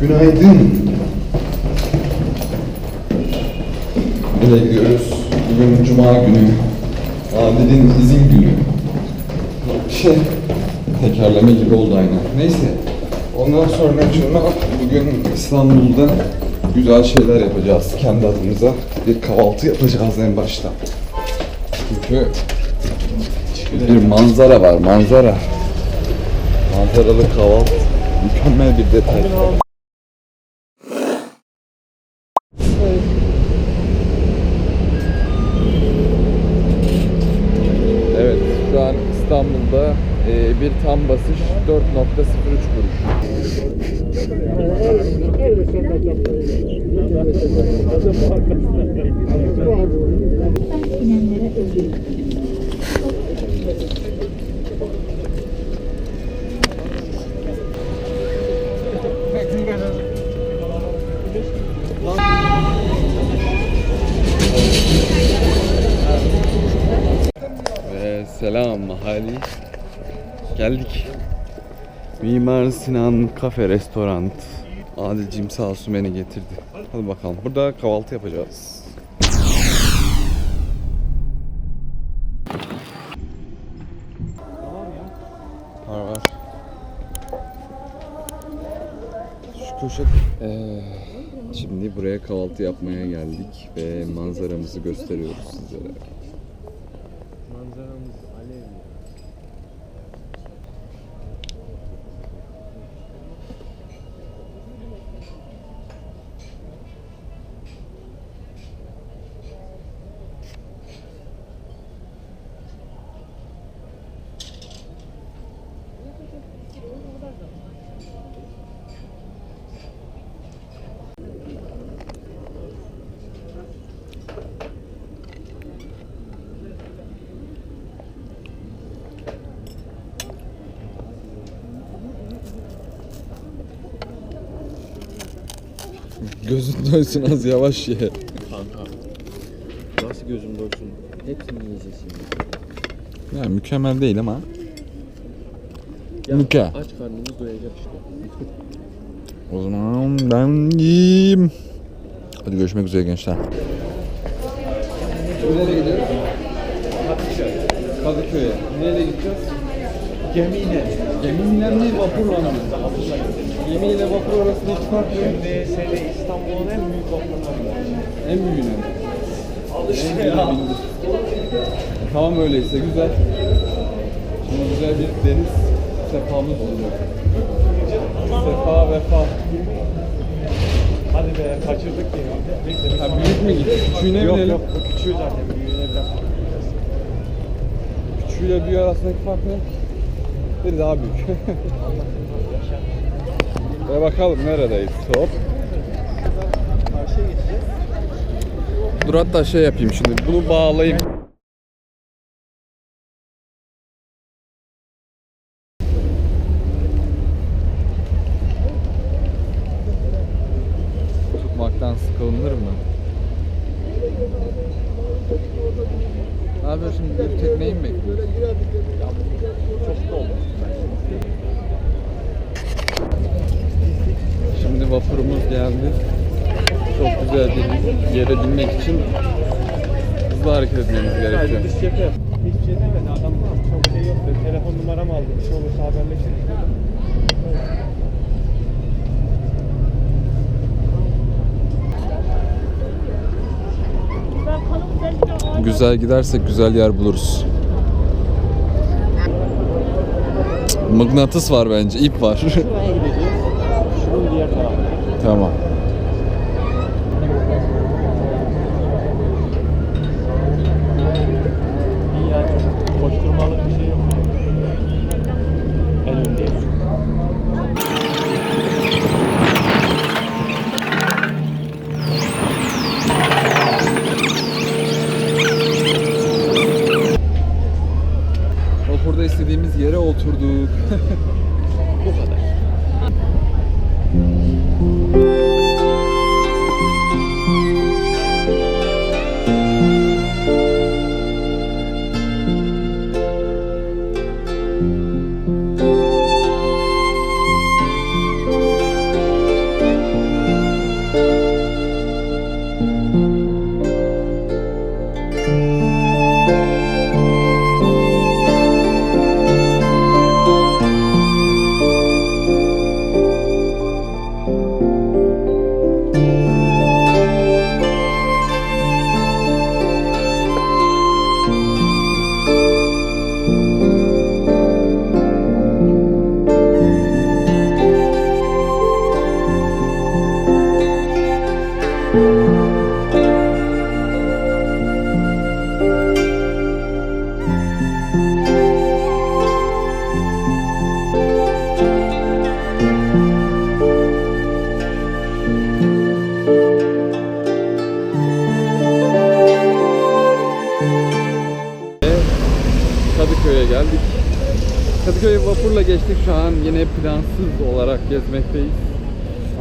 Günaydın. Nereye gidiyoruz? Bugün Cuma günü. Adil'in izin günü. Şey, tekerleme gibi oldu aynen. Neyse. Ondan sonra şuna bugün İstanbul'da güzel şeyler yapacağız kendi adımıza. Bir kahvaltı yapacağız en başta. Çünkü bir manzara var, manzara. Manzaralı kahvaltı. Mükemmel bir detay. Evet, şu an İstanbul'da e, bir tam basış 4.03 kuruş. inenlere özür. Selam mahalli. Geldik. Mimar Sinan Kafe Restoran. Adilcim sağ olsun beni getirdi. Hadi bakalım. Burada kahvaltı yapacağız. Var var. Şu köşe... Ee, şimdi buraya kahvaltı yapmaya geldik ve manzaramızı gösteriyoruz sizlere. Gözün doysun az yavaş ye. Kanka. Nasıl gözüm doysun? Hepsini yiyeceğiz şimdi. Ya mükemmel değil ama. Ya, Müke. Aç karnımız doyacak işte. O zaman ben yiyeyim. Hadi görüşmek üzere gençler. Nereye gidiyoruz? Kadıköy'e. Nereye gideceğiz? Gemiyle. Gemiyle mi vapurla mı? Gemiyle vapur arasındaki fark ne? Şimdi seni İstanbul'un en büyük vapurlarından. En büyüğüne mi? En işte büyüğüne ya. bindik. Tamam öyleyse güzel. Şimdi güzel bir deniz sefamız olacak. Sefa vefa. Hadi be kaçırdık. Neyse biz Ha büyük mü gitti? Küçüğüne Yok binelim. yok bu küçüğü zaten. Büyüğüne biraz gideceğiz. Küçüğüyle büyüğü arasındaki fark ne? Biri daha büyük. Ve bakalım neredeyiz? Hop. Dur hatta şey yapayım şimdi. Bunu bağlayayım. Tutmaktan sıkılınır mı? Ne yapıyorsun şimdi? Bir tekneyi mi bekliyorsun? Çok da oldu. Şimdi vapurumuz geldi. Çok güzel bir yere binmek için hızlı hareket etmemiz gerekiyor. Sadece dış cephe. Hiçbir şey demedi adam. Çok şey yok dedi. Telefon numaramı aldı. Bir şey olursa haberleşiriz. Güzel gidersek güzel yer buluruz. Mıknatıs var bence, ip var. Şuraya gideceğiz. Şunun diğer tarafına. Tamam. İyi yani. Koşturmalık istediğimiz yere oturduk. geldik. Kadıköy'e vapurla geçtik şu an yine plansız olarak gezmekteyiz.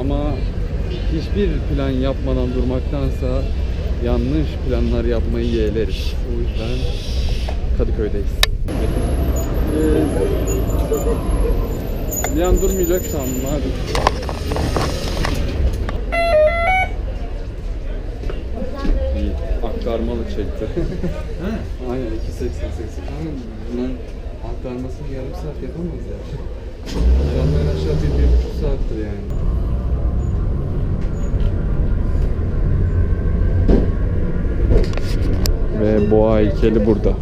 Ama hiçbir plan yapmadan durmaktansa yanlış planlar yapmayı yeğleriz. O yüzden Kadıköy'deyiz. Ee, bir an durmayacak sandım hadi. İyi, aktarmalı çekti. Aynen 2.88. Bunların aktarmasını yarım saat yapamayız ya. Yandan aşağı bir, bir buçuk saattir yani. Ve boğa heykeli burada.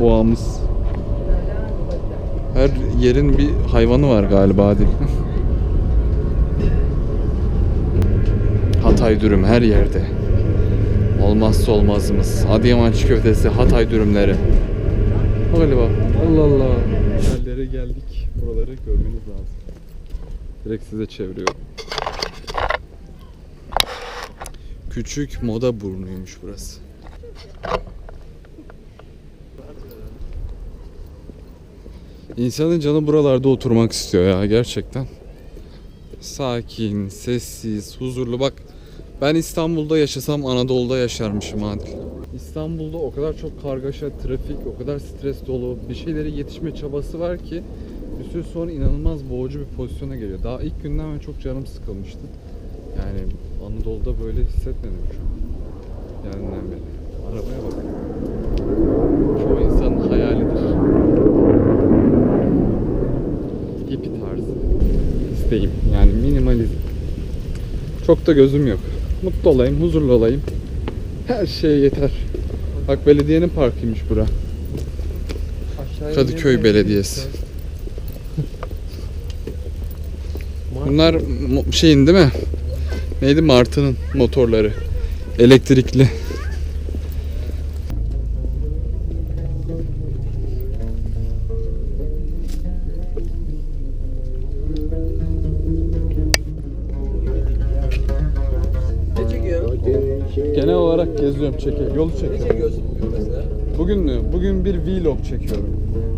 Boğamız. Her yerin bir hayvanı var galiba Adil. Hatay dürüm her yerde. Olmazsa olmazımız. Adıyaman çiğ köftesi, Hatay dürümleri. Galiba. Allah Allah. Yerlere geldik. Buraları görmeniz lazım. Direkt size çeviriyorum. Küçük moda burnuymuş burası. İnsanın canı buralarda oturmak istiyor ya gerçekten. Sakin, sessiz, huzurlu. Bak ben İstanbul'da yaşasam Anadolu'da yaşarmışım Adil. İstanbul'da o kadar çok kargaşa, trafik, o kadar stres dolu bir şeylere yetişme çabası var ki bir süre sonra inanılmaz boğucu bir pozisyona geliyor. Daha ilk günden ben çok canım sıkılmıştı. Yani Anadolu'da böyle hissetmedim şu an. Geldiğinden beri. Arabaya bak. Çoğu insanın hayalidir. Hippie tarzı. İsteğim. Yani minimalizm. Çok da gözüm yok. Mutlu olayım, huzurlu olayım. Her şeye yeter. Bak belediyenin parkıymış bura. Aşağıya Kadıköy. Belediyesi. Bunlar şeyin değil mi? Neydi Martı'nın motorları. Elektrikli. Geziyorum, çekiyorum. Yolu çekiyorum. bugün mesela? Bugün mü? Bugün bir vlog çekiyorum.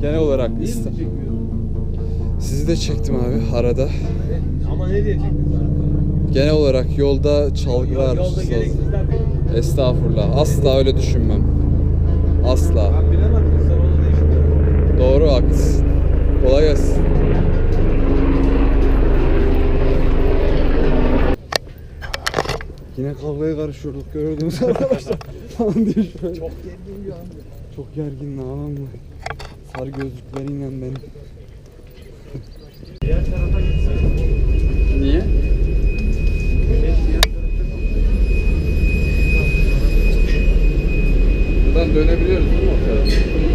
Genel olarak çekiyorsun? Sizi de çektim abi arada. Ama ne diye sen? Genel olarak yolda çalgılar, Yolda saz- gereksizler. Estağfurullah. Asla öyle düşünmem. Asla. Ben bilemem insan onu. Doğru haklısın. Kolay gelsin. Yine kavgaya karışıyorduk gördünüz arkadaşlar. falan diye şöyle. Çok gergin bir anda. Çok gergin ağlamla. Sar gözlükleriyle benim. Diğer tarafa gitsin. Niye? Buradan dönebiliyoruz değil mi o tarafa?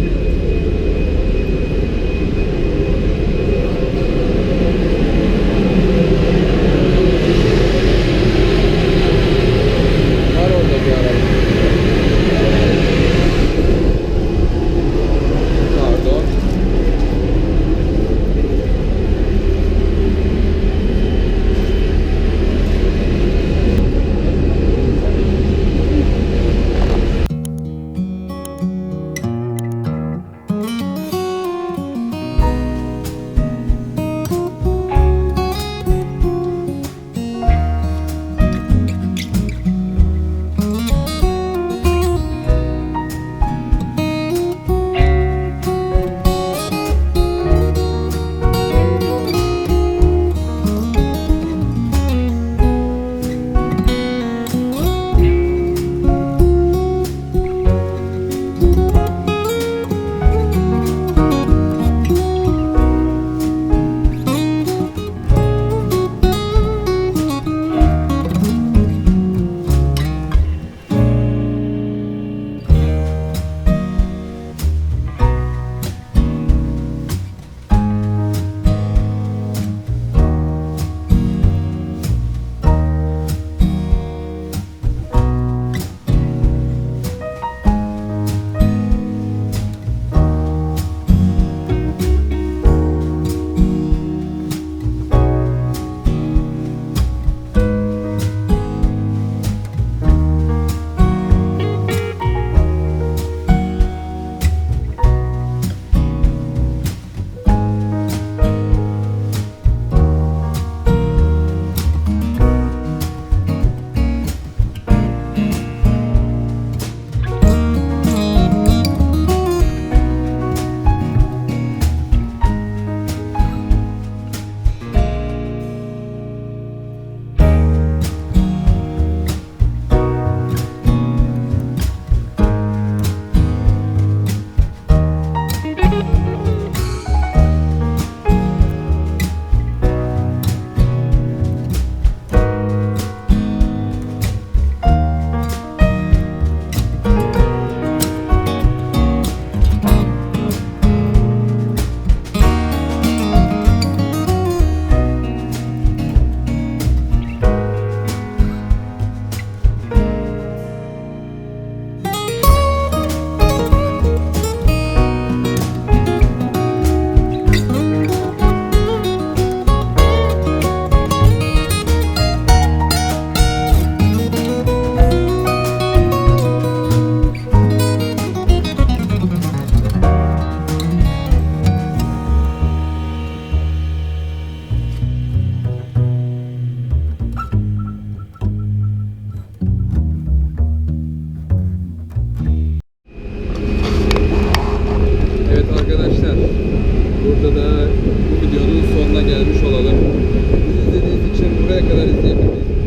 流れてるん